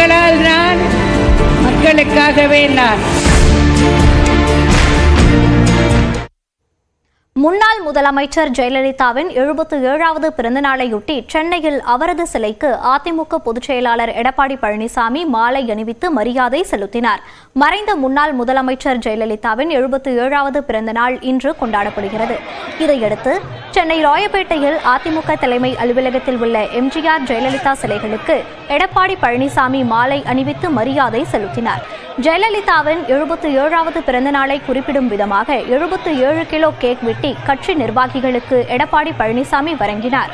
மக்களால் நான் மக்களுக்காகவே நான். முன்னாள் முதலமைச்சர் ஜெயலலிதாவின் எழுபத்து ஏழாவது பிறந்தநாளையொட்டி சென்னையில் அவரது சிலைக்கு அதிமுக பொதுச் செயலாளர் எடப்பாடி பழனிசாமி மாலை அணிவித்து மரியாதை செலுத்தினார். மறைந்த முன்னாள் முதலமைச்சர் ஜெயலலிதாவின் எழுபத்து ஏழாவது பிறந்தநாள் இன்று கொண்டாடப்படுகிறது. இதையடுத்து சென்னை ராயப்பேட்டையில் அதிமுக தலைமை அலுவலகத்தில் உள்ள எம்ஜிஆர் ஜெயலலிதா சிலைகளுக்கு எடப்பாடி பழனிசாமி மாலை அணிவித்து மரியாதை செலுத்தினார். ஜெயலலிதாவின் எழுபத்து ஏழாவது பிறந்தநாளை குறிப்பிடும் விதமாக எழுபத்து ஏழு கிலோ கேக் வெட்டி கட்சி நிர்வாகிகளுக்கு எடப்பாடி பழனிசாமி வழங்கினார்.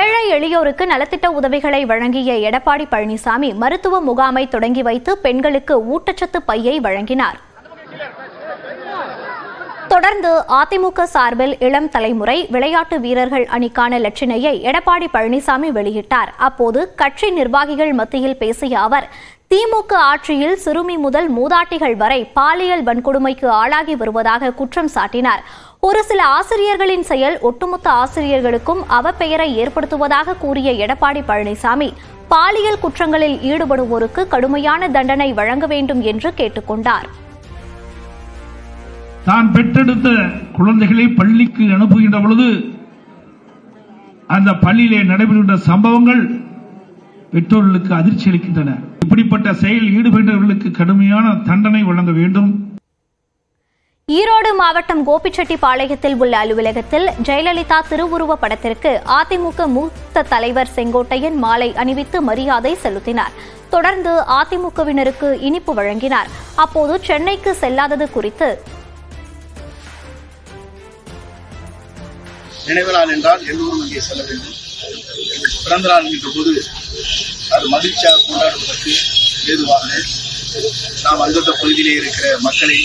ஏழை எளியோருக்கு நலத்திட்ட உதவிகளை வழங்கிய எடப்பாடி பழனிசாமி மருத்துவ முகாமை தொடங்கி வைத்து பெண்களுக்கு ஊட்டச்சத்து பையை வழங்கினார். தொடர்ந்து அதிமுக சார்பில் இளம் தலைமுறை விளையாட்டு வீரர்கள் அணிக்கான லட்சணையை எடப்பாடி பழனிசாமி வெளியிட்டார். அப்போது கட்சி நிர்வாகிகள் மத்தியில் பேசிய அவர் திமுக ஆட்சியில் சிறுமி முதல் மூதாட்டிகள் வரை பாலியல் வன்கொடுமைக்கு ஆளாகி வருவதாக குற்றம் சாட்டினார். ஒரு சில ஆசிரியர்களின் செயல் ஒட்டுமொத்த ஆசிரியர்களுக்கும் அவப்பெயரை ஏற்படுத்துவதாக கூறிய எடப்பாடி பழனிசாமி பாலியல் குற்றங்களில் ஈடுபடுவோருக்கு கடுமையான தண்டனை வழங்க வேண்டும் என்று கேட்டுக்கொண்டார். தான் பெற்றெடுத்த குழந்தைகளை பள்ளிக்கு அனுப்புகின்ற பொழுது அந்த பள்ளியிலே நடைபெறுகின்ற சம்பவங்கள் பெற்றோர்களுக்கு அதிர்ச்சி அளிக்கின்றன. இப்படிப்பட்ட செயல் ஈடுபட்டவர்களுக்கு கடுமையான தண்டனை வழங்க வேண்டும். ஈரோடு மாவட்டம் கோபிச்செட்டிப்பாளையத்தில் உள்ள அலுவலகத்தில் ஜெயலலிதா திருவுருவ படத்திற்கு அதிமுக மூத்த தலைவர் செங்கோட்டையன் மாலை அணிவித்து மரியாதை செலுத்தினார். தொடர்ந்து அதிமுகவினருக்கு இனிப்பு வழங்கினார். அப்போது சென்னைக்கு செல்லாதது குறித்து நினைவு நாள் என்றால் எல்லோரும் இங்கே செல்ல வேண்டும்? பிறந்த நாள் என்ற போது அது மகிழ்ச்சியாக கொண்டாடுவதற்கு ஏதுவாக நாம் அந்தந்த பகுதியிலே இருக்கிற மக்களை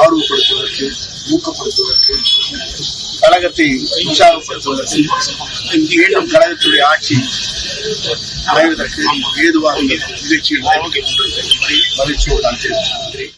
ஆர்வப்படுத்துவதற்கு ஊக்கப்படுத்துவதற்கு கழகத்தை உற்சாகப்படுத்துவதற்கு மீண்டும் கழகத்துடைய ஆட்சி அமைவதற்கு ஏதுவாக நிகழ்ச்சியில் மகிழ்ச்சியோடு நான் தெரிவித்துக்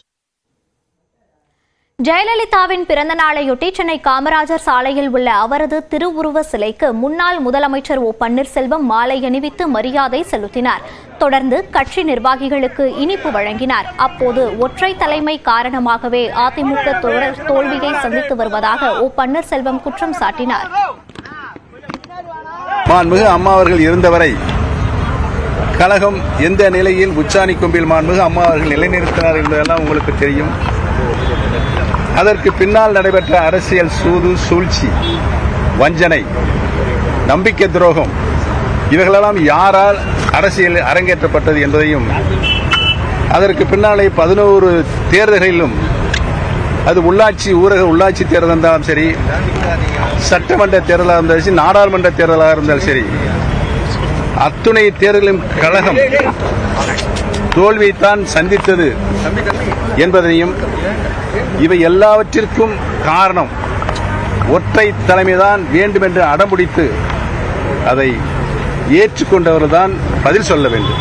ஜெயலலிதாவின் பிறந்த நாளையொட்டி சென்னை காமராஜர் சாலையில் உள்ள அவரது திருவுருவ சிலைக்கு முன்னாள் முதலமைச்சர் ஓ பன்னீர்செல்வம் மாலை அணிவித்து மரியாதை செலுத்தினார். தொடர்ந்து கட்சி நிர்வாகிகளுக்கு இனிப்பு வழங்கினார். அப்போது ஒற்றை தலைமை காரணமாகவே அதிமுக தொடர் தோல்வியை சந்தித்து வருவதாக ஓ பன்னீர்செல்வம் குற்றம் சாட்டினார். மாண்புமிகு அம்மா அவர்கள் இருந்தவரை கழகம் எந்த நிலையில் உச்சாணி கொம்பில் மாண்புமிகு அம்மா அவர்கள் நிலைநிறுத்தினார் என்பதெல்லாம் உங்களுக்கு தெரியும். அதற்கு பின்னால் நடைபெற்ற அரசியல் சூது சூழ்ச்சி வஞ்சனை நம்பிக்கை துரோகம் இவைகளெல்லாம் யாரால் அரசியல் அரங்கேற்றப்பட்டது என்பதையும் அதற்கு பின்னாலே பதினோரு தேர்தல்களிலும் அது உள்ளாட்சி ஊரக உள்ளாட்சி தேர்தல் இருந்தாலும் சரி சட்டமன்ற தேர்தலாக இருந்தாலும் சரி நாடாளுமன்ற தேர்தலாக இருந்தாலும் சரி அத்துணை தேர்தலும் கழகம் தோல்வியைத்தான் சந்தித்தது என்பதையும் இவை எல்லாவற்றிற்கும் காரணம் ஒற்றை தலைமைதான் வேண்டுமென்று அடம்பிடித்து அதை ஏற்றுக்கொண்டவர்தான் பதில் சொல்ல வேண்டும்.